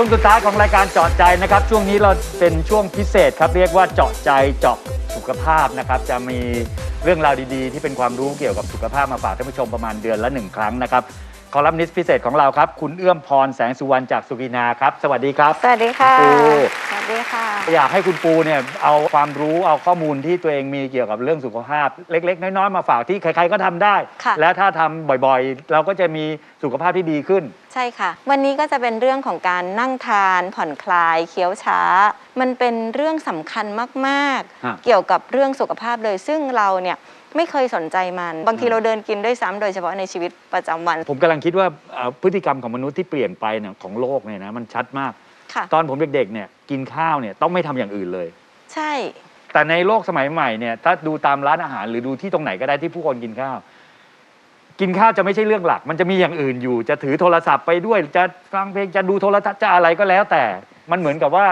ช่วงสุดท้ายของรายการเจาะใจนะครับ ช่วงนี้เราเป็นช่วงพิเศษครับเรียกว่าเจาะใจเจาะสุขภาพนะครับ จะมีเรื่องราวดีๆ ที่เป็นความรู้เกี่ยวกับสุขภาพมาฝากท่านผู้ชมประมาณเดือนละหนึ่งครั้งนะครับคอลัมนิสต์พิเศษของเราครับ คุณเอื้อมพรแสงสุวรรณจากสุกินาครับ สวัสดีครับ สวัสดีค่ะคุณปูสวัส ดีค่ะ อยากให้คุณปูเนี่ยเอาความรู้เอาข้อมูลที่ตัวเองมีเกี่ยวกับเรื่องสุขภาพ เล็ก ๆ น้อยๆมาฝากที่ใครๆก็ทำได้ ค่ะ และถ้าทำบ่อยๆ เราก็จะมีสุขภาพที่ดีขึ้น ใช่ค่ะ วันนี้ก็จะเป็นเรื่องของการนั่งทาน ผ่อนคลาย เคี้ยวช้า มันเป็นเรื่องสำคัญมากฮะ ๆ เกี่ยวกับเรื่องสุขภาพเลย ซึ่งเราเนี่ยไม่เคยสนใจมัน บางทีเราเดินกินด้วยซ้ำโดยเฉพาะในชีวิตประจำวัน ผมกำลังคิดว่าเอ่อพฤติกรรมของมนุษย์ที่เปลี่ยนไปเนี่ยของโลกเนี่ยนะมันชัดมาก ค่ะ ตอนผมเด็กๆเนี่ยกินข้าวเนี่ยต้องไม่ทำอย่างอื่นเลย ใช่ แต่ในโลกสมัยใหม่เนี่ยถ้าดูตามร้านอาหารหรือดูที่ตรงไหนก็ได้ที่ผู้คนกินข้าว กินข้าวจะไม่ใช่เรื่องหลัก มันจะมีอย่างอื่นอยู่ จะถือโทรศัพท์ไปด้วย จะฟังเพลงจะดูโทรทัศน์จะอะไรก็แล้ว แต่มันเหมือนกับว่า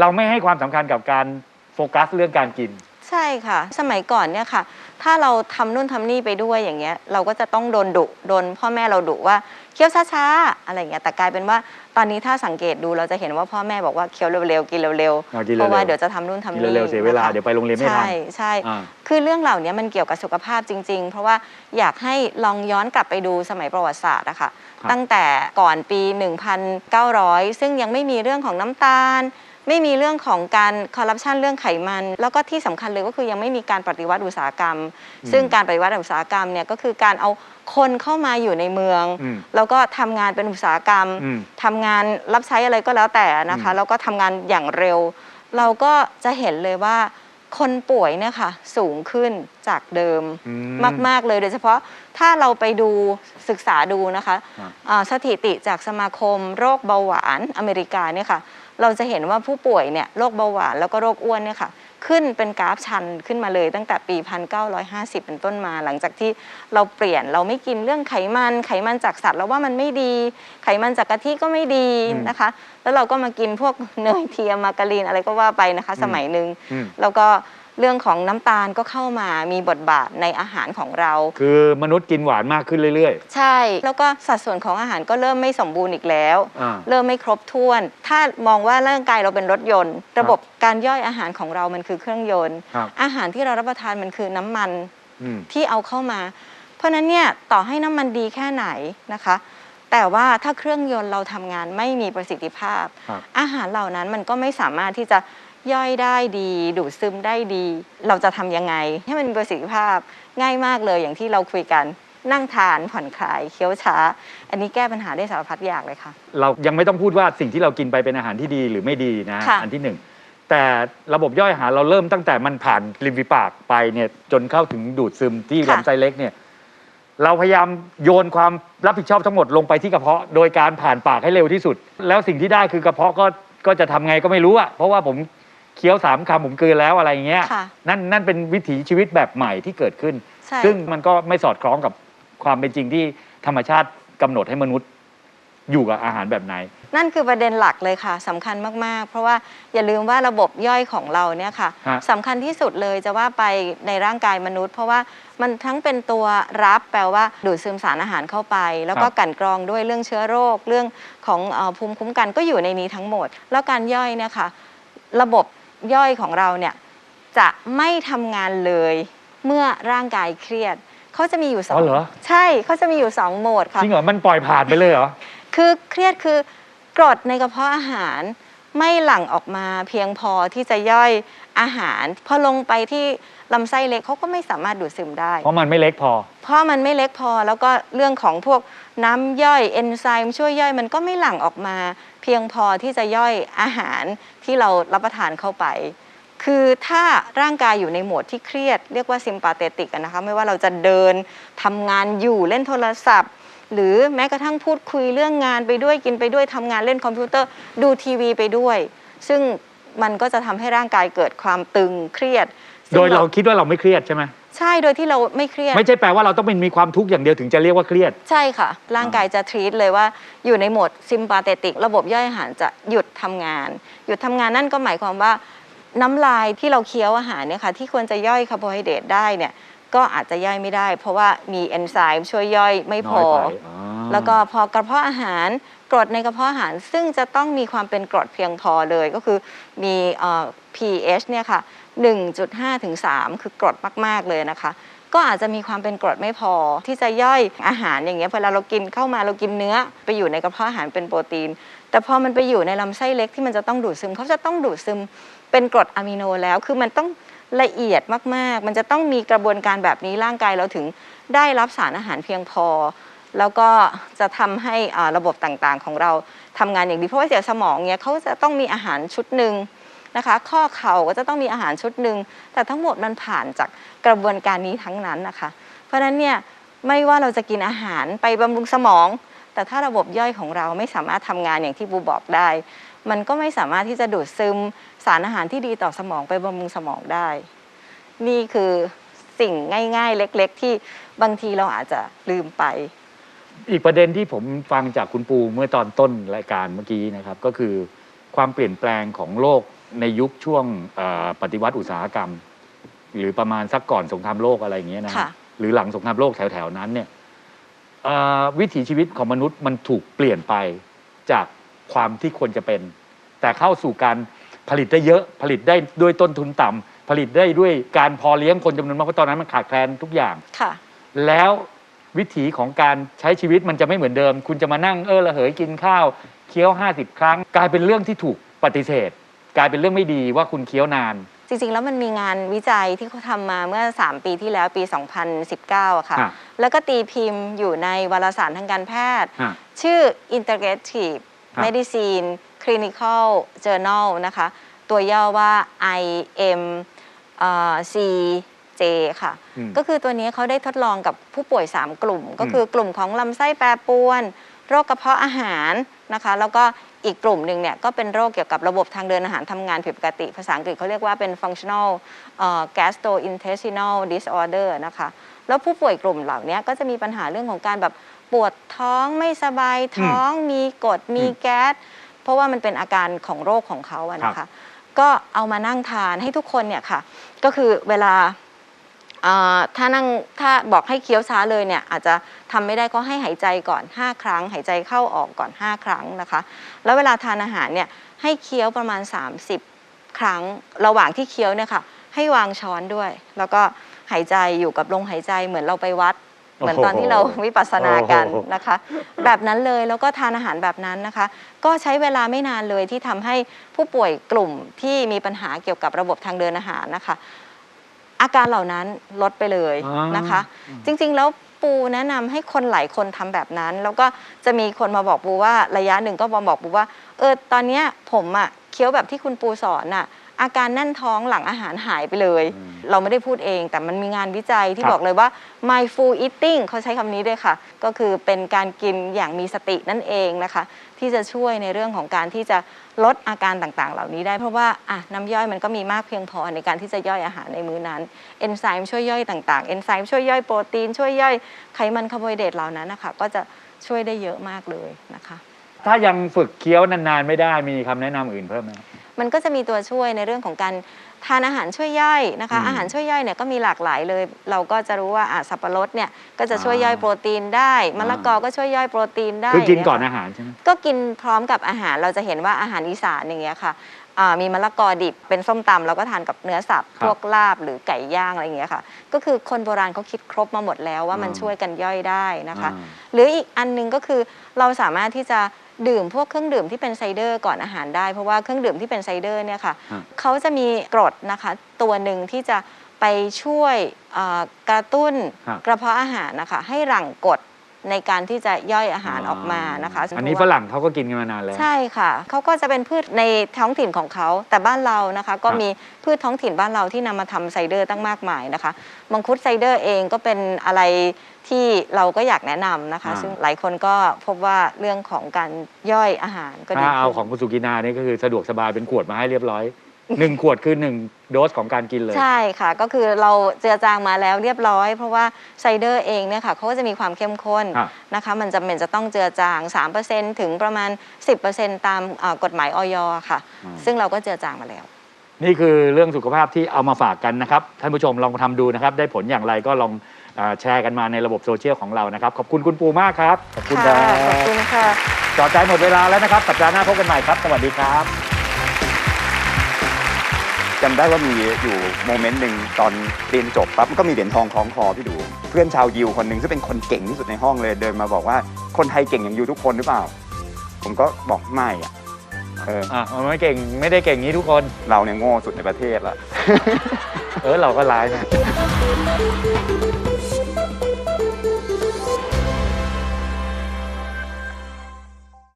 เราไม่ให้ความสำคัญกับการโฟกัสเรื่องการกิน ใช่ค่ะ สมัยก่อนเนี่ยค่ะ ถ้าเราทำนู่นทำนี่ไปด้วยอย่างเงี้ย เราก็จะต้องโดนดุโดนพ่อแม่เราดุว่าเคี้ยวช้าๆอะไรอย่างเงี้ยแต่กลายเป็นว่าตอนนี้ถ้าสังเกตดูเราจะเห็นว่าพ่อแม่บอกว่าเคี้ยวเร็วๆกินเร็วอ่ากินๆเร็วๆเพราะว่าเดี๋ยวจะทำนู่นทำกินนี่เร็วๆเสียเวลานะคะเดี๋ยวไปโรงเรียนไม่ทันใช่ใช่อ่าคือเรื่องเหล่านี้มันเกี่ยวกับสุขภาพจริง ๆ เพราะว่าอยากให้ลองย้อนกลับไปดูสมัยประวัติศาสตร์อะค่ะครับตั้งแต่ก่อนปี 1,900 ซึ่งยังไม่มีเรื่องของน้ำตาล ไม่มีเรื่องของการคอร์รัปชันเรื่องไขมัน แล้วก็ที่สำคัญเลยก็คือยังไม่มีการปฏิวัติอุตสาหกรรม ซึ่งการปฏิวัติอุตสาหกรรมเนี่ยก็คือการเอาคนเข้ามาอยู่ในเมืองอืมแล้วก็ทำงานเป็นอุตสาหกรรมอืมทำงานรับใช้อะไรก็แล้วแต่นะคะอืมแล้วก็ทำงานอย่างเร็ว เราก็จะเห็นเลยว่าคนป่วยเนี่ยค่ะสูงขึ้นจากเดิมอืมากๆเลยโดยเฉพาะถ้าเราไปดูศึกษาดูนะคะครับอ่าสถิติจากสมาคมโรคเบาหวานอเมริกาเนี่ยค่ะ เราจะเห็นว่าผู้ป่วยเนี่ยโรคเบาหวานแล้วก็โรคอ้วนเนี่ยค่ะขึ้นเป็นกราฟชันขึ้นมาเลยตั้งแต่ปี 1950 เป็นต้นมา หลังจากที่เราเปลี่ยนเราไม่กินเรื่องไขมัน ไขมันจากสัตว์แล้วว่ามันไม่ดี ไขมันจากกะทิก็ไม่ดีอืมนะคะ แล้วเราก็มากินพวกเนยเทียมมาการีนอะไรก็ว่าไปนะคะ สมัยหนึ่งอืมแล้วก็ เรื่องของน้ำตาลก็เข้ามามีบทบาทในอาหารของเรา คือมนุษย์กินหวานมากขึ้นเรื่อย ใช่ แล้วก็สัดส่วนของอาหารก็เริ่มไม่สมบูรณ์อีกแล้ว อ่า เริ่มไม่ครบถ้วน ถ้ามองว่าร่างกายเราเป็นรถยนต์ ระบบการย่อยอาหารของเรามันคือเครื่องยนต์ครับ อาหารที่เรารับประทานมันคือน้ำมันๆอืม ที่เอาเข้ามา เพราะฉะนั้นเนี่ยต่อให้น้ำมันดีแค่ไหนนะคะ แต่ว่าถ้าเครื่องยนต์เราทำงานไม่มีประสิทธิภาพ ครับอาหารเหล่านั้นมันก็ไม่สามารถที่จะ ย่อยได้ดี ดูดซึมได้ดี เราจะทำยังไง ให้มันมีประสิทธิภาพง่ายมากเลยอย่างที่เราคุยกันนั่งทานผ่อนคลายเคี้ยวช้า อันนี้แก้ปัญหาได้สารพัดอย่างเลยค่ะ เรายังไม่ต้องพูดว่าสิ่งที่เรากินไปเป็นอาหารที่ดีหรือไม่ดีนะค่ะ อันที่หนึ่งแต่ระบบย่อยอาหารเราเริ่มตั้งแต่มันผ่านริมฝีปากไปเนี่ยจนเข้าถึงดูดซึมที่ลำไส้เล็กเนี่ยเราพยายามโยนความรับผิดชอบทั้งหมดลงไปที่กระเพาะโดยการผ่านปากให้เร็วที่สุด แล้วสิ่งที่ได้คือกระเพาะก็ก็จะทำไงก็ไม่รู้อะเพราะว่าผม เคี้ยวสามคำผมกลืนแล้วอะไรอย่างเงี้ยค่ะ นั่นนั่นเป็นวิถีชีวิตแบบใหม่ที่เกิดขึ้น ใช่ซึ่งมันก็ไม่สอดคล้องกับความเป็นจริงที่ธรรมชาติกำหนดให้มนุษย์ อยู่กับอาหารแบบไหน นั่นคือประเด็นหลักเลยค่ะสำคัญมากๆ เพราะว่าอย่าลืมว่าระบบย่อยของเราเนี่ยค่ะฮะ สำคัญที่สุดเลยจะว่าไปในร่างกายมนุษย์ เพราะว่ามันทั้งเป็นตัวรับแปลว่าดูดซึมสารอาหารเข้าไป แล้วก็ครับกลั่นกรองด้วยเรื่องเชื้อโรค เรื่องของเออภูมิคุ้มกันก็อยู่ในนี้ทั้งหมด แล้วการย่อยเนี่ยค่ะ ระบบ ย่อยของเราเนี่ยจะไม่ทำงานเลยเมื่อร่างกายเครียด เขาจะมีอยู่สออ๋งอเหรอ ใช่เขาจะมีอยู่สองโหมดค่ะ จริงเหรอ มันปล่อยผ่านไปเลยเหรอ คือเครียดคือกรดในกระเพาะอาหาร ไม่หลั่งออกมาเพียงพอที่จะย่อยอาหารพอลงไปที่ลำไส้เล็กเขาก็ไม่สามารถดูดซึมได้ เพราะมันไม่เล็กพอ เพราะมันไม่เล็กพอแล้วก็เรื่องของพวกน้ำย่อยเอนไซม์ช่วยย่อยมันก็ไม่หลั่งออกมา เพียงพอที่จะย่อยอาหารที่เรารับประทานเข้าไป คือถ้าร่างกายอยู่ในโหมดที่เครียด เรียกว่าซิมปาเตติกนะคะไม่ว่าเราจะเดินทำงานอยู่เล่นโทรศัพท์ หรือแม้กระทั่งพูดคุยเรื่องงานไปด้วยกินไปด้วยทำงานเล่นคอมพิวเตอร์ ดูทีวีไปด้วย ซึ่งมันก็จะทำให้ร่างกายเกิดความตึงเครียดซึ่งโดยเราคิดว่าเราไม่เครียดใช่ไหมใช่โดยที่เราไม่เครียด ไม่ใช่แปลว่าเราต้องเป็นมีความทุกข์อย่างเดียวถึงจะเรียกว่าเครียด ใช่ค่ะ ร่างกายจะทรีตเลยว่าอยู่ในโหมดซิมปาเตติก ระบบย่อยอาหารจะหยุดทำงาน หยุดทำงานนั่นก็หมายความว่า น้ำลายที่เราเคี้ยวอาหารเนี่ยค่ะที่ควรจะย่อยคาร์โบไฮเดรตได้เนี่ย ก็อาจจะย่อยไม่ได้ เพราะว่ามีเอนไซม์ช่วยย่อยไม่พอน้อ ยไปอ๋อแล้วก็พอกระเพาะอาหารกรดในกระเพาะอาหารซึ่งจะต้องมีความเป็นกรดเพียงพอเลยก็คือมีเอ่อ pH เนี่ยค่ะ 1.5 ถึง 3 คือกรดมาก ๆ เลยนะคะ ก็อาจจะมีความเป็นกรดไม่พอที่จะย่อยอาหารอย่างเงี้ยเวลาเรากินเข้ามาเรากินเนื้อไปอยู่ในกระเพาะอาหารเป็นโปรตีน แต่พอมันไปอยู่ในลำไส้เล็กที่มันจะต้องดูดซึมเขาจะต้องดูดซึมเป็นกรดอะมิโนแล้ว คือมันต้อง ละเอียดมากๆ มันจะต้องมีกระบวนการแบบนี้ร่างกายเราถึงได้รับสารอาหารเพียงพอ แล้วก็จะทำให้ระบบต่างๆของเราทำงานอย่างดี เพราะว่าเสียสมองเนี่ยเขาจะต้องมีอาหารชุดหนึ่งนะคะ ข้อเข่าก็จะต้องมีอาหารชุดหนึ่งแต่ทั้งหมดมันผ่านจากกระบวนการนี้ทั้งนั้นนะคะ เพราะฉะนั้นเนี่ยไม่ว่าเราจะกินอาหารไปบำรุงสมอง แต่ถ้าระบบย่อยของเราไม่สามารถทำงานอย่างที่บูบอกได้ มันก็ไม่สามารถที่จะดูดซึมสารอาหารที่ดีต่อสมองไปบำรุงสมองได้ นี่คือสิ่งง่าย ๆ เล็ก ๆ ที่บางทีเราอาจจะลืมไป อีกประเด็นที่ผมฟังจากคุณปูเมื่อตอนต้นรายการเมื่อกี้นะครับ ก็คือความเปลี่ยนแปลงของโลกในยุคช่วงเอ่อปฏิวัติอุตสาหกรรม หรือประมาณสักก่อนสงครามโลกอะไรอย่างเงี้ยนะค่ะหรือหลังสงครามโลกแถวๆนั้นเนี่ยเอ่อวิถีชีวิตของมนุษย์มันถูกเปลี่ยนไปจาก ความที่ควรจะเป็น แต่เข้าสู่การผลิตได้เยอะผลิตได้ด้วยต้นทุนต่ำผลิตได้ด้วยการพอเลี้ยงคนจำนวนมากเพราะตอนนั้นมันขาดแคลนทุกอย่าง ค่ะ แล้ววิถีของการใช้ชีวิตมันจะไม่เหมือนเดิม คุณจะมานั่งเออระเหยกินข้าว เคี้ยว 50 ครั้ง กลายเป็นเรื่องที่ถูกปฏิเสธ กลายเป็นเรื่องไม่ดีว่าคุณเคี้ยวนาน จริงๆ แล้วมันมีงานวิจัยที่เขาทำมาเมื่อ 3 ปีที่แล้วปี 2019อะค่ะ ฮะแล้วก็ตีพิมพ์อยู่ในวารสารทางการแพทย์ ฮะ ชื่อ Integrative ฮะ Medicine Clinical Journal นะคะ ตัวย่อว่า IM เอ่อ CJ ค่ะ อืม ก็คือตัวนี้เขาได้ทดลองกับผู้ป่วย 3 กลุ่ม ก็คือกลุ่มของลำไส้แปรปรวน โรคกระเพาะอาหารนะคะ แล้วก็อีกกลุ่มหนึ่งเนี่ยก็เป็นโรคเกี่ยวกับระบบทางเดินอาหารทำงานผิดปกติ ภาษาอังกฤษเขาเรียกว่าเป็น functional เอ่อ gastrointestinal disorder นะคะ แล้วผู้ป่วยกลุ่มเหล่านี้ก็จะมีปัญหาเรื่องของการแบบ ปวดท้องไม่สบายท้องมีกรดมีแก๊ส เพราะว่ามันเป็นอาการของโรคของเขาอะนะคะ ก็เอามานั่งทานให้ทุกคนเนี่ยค่ะ ก็คือเวลาเอ่อถ้านั่งถ้าบอกให้เคี้ยวช้าเลยเนี่ยอาจจะทำไม่ได้ก็ให้หายใจก่อน 5 ครั้ง หายใจเข้าออกก่อน 5 ครั้งนะคะ แล้วเวลาทานอาหารเนี่ยให้เคี้ยวประมาณ 30 ครั้ง ระหว่างที่เคี้ยวเนี่ยค่ะให้วางช้อนด้วย แล้วก็หายใจอยู่กับลมหายใจเหมือนเราไปวัด เหมือนตอนที่เราวิปัสสนากันโอ้โหนะคะ แบบนั้นเลยแล้วก็ทานอาหารแบบนั้นนะคะ ก็ใช้เวลาไม่นานเลยที่ทำให้ผู้ป่วยกลุ่มที่มีปัญหาเกี่ยวกับระบบทางเดินอาหารนะคะ อาการเหล่านั้นลดไปเลยอ๋อนะคะ จริงๆแล้วปูแนะนำให้คนหลายคนทำแบบนั้น แล้วก็จะมีคนมาบอกปูว่าระยะหนึ่งก็มาบอกปูว่าเออตอนเนี้ยผมอะเคี้ยวแบบที่คุณปูสอนอะ อาการแน่นท้องหลังอาหารหายไปเลยอืมเราไม่ได้พูดเอง แต่มันมีงานวิจัยที่ครับบอกเลยว่า mindful eating เขาใช้คำนี้ด้วยค่ะ ก็คือเป็นการกินอย่างมีสตินั่นเองนะคะ ที่จะช่วยในเรื่องของการที่จะลดอาการต่างๆ เหล่านี้ได้เพราะว่าอะน้ำย่อยมันก็มีมากเพียงพอในการที่จะย่อยอาหารในมื้อนั้นเอนไซม์ช่วยย่อยต่างๆเอนไซม์ช่วยย่อยโปรตีนช่วยย่อยไขมันคาร์โบไฮเดรตเหล่านั้นนะคะก็จะช่วยได้เยอะมากเลยนะคะ ถ้ายังฝึกเคี้ยวนานๆไม่ได้มีคำแนะนำอื่นเพิ่มไหม มันก็จะมีตัวช่วยในเรื่องของการทานอาหารช่วยย่อยนะคะอืมอาหารช่วยย่อยเนี่ยก็มีหลากหลายเลย เราก็จะรู้ว่าอะสับปะรดเนี่ยก็จะช่วยอ่าย่อยโปรตีนได้มะละกอก็ช่วยย่อยโปรตีนได้คือกินย่างเงี้ยก่อนค่ะอาหารใช่ไหมก็กินพร้อมกับอาหารเราจะเห็นว่าอาหารอีสานอย่างเงี้ยค่ะอ่ามีมะละกอดิบเป็นส้มตำแล้วก็ทานกับเนื้อสับครับพวกลาบหรือไก่ย่างอะไรอย่างเงี้ยค่ะ ก็คือคนโบราณเขาคิดครบมาหมดแล้วว่ามันอ่าช่วยกันย่อยได้นะคะอ่าหรืออีกอันหนึงก็คือเราสามารถที่จะ ดื่มพวกเครื่องดื่มที่เป็นไซเดอร์ก่อนอาหารได้ เพราะว่าเครื่องดื่มที่เป็นไซเดอร์เนี่ยค่ะฮะ เขาจะมีกรดนะคะตัวหนึ่งที่จะไปช่วยเอ่อกระตุ้นฮะ กระเพาะอาหารนะคะให้หลั่งกรด ในการที่จะย่อยอาหารออกมานะคะอันนี้ฝรั่งเขาก็กินกันมานานแล้ว ใช่ค่ะเขาก็จะเป็นพืชในท้องถิ่นของเขาแต่บ้านเรานะคะ ก็ครับมีพืชท้องถิ่นบ้านเราที่นำมาทำไซเดอร์ตั้งมากมายนะคะมังคุดไซเดอร์เองก็เป็นอะไรที่เราก็อยากแนะนำนะคะอ่าซึ่งหลายคนก็พบว่าเรื่องของการย่อยอาหารก็ดีถ้าเอาขึ้นของคุณสุกินานี่ก็คือสะดวกสบายเป็นขวดมาให้เรียบร้อย หนึ่งขวดคือหนึ่งโดสของการกินเลย ใช่ค่ะก็คือเราเจือจางมาแล้วเรียบร้อย เพราะว่าไซเดอร์เองเนี่ยค่ะเขาก็จะมีความเข้มข้นครับนะคะมันจำเป็นจะต้องเจือจาง 3%ถึงประมาณ 10%ตามเอ่อกฎหมายออยค่ะอืมซึ่งเราก็เจือจางมาแล้ว นี่คือเรื่องสุขภาพที่เอามาฝากกันนะครับ ท่านผู้ชมลองทำดูนะครับ ได้ผลอย่างไรก็ลองเออแชร์กันมาในระบบโซเชียลของเรานะครับ ขอบคุณคุณปูมากครับ ขอบคุณคค่ะรับขอบคุณค่ะ จอดใจหมดเวลาแล้วนะครับ สัปดาห์หน้าพบกันใหม่ครับ สวัสดีครับ จำได้ว่ามีอยู่โมเมนต์หนึ่งตอนเรียนจบปั๊บก็มีเหรียญทองคล้องคอพี่ดู เพื่อนชาวยิวคนหนึ่งซึ่งเป็นคนเก่งที่สุดในห้องเลยเดินมาบอกว่าคนไทยเก่งอย่างยูทุกคนหรือเปล่า ผมก็บอกไม่อะเอออะมันไม่เก่งไม่ได้เก่งนี้ทุกคน เราเนี่ยโง่สุดในประเทศละ เออเราก็ร้ายนะ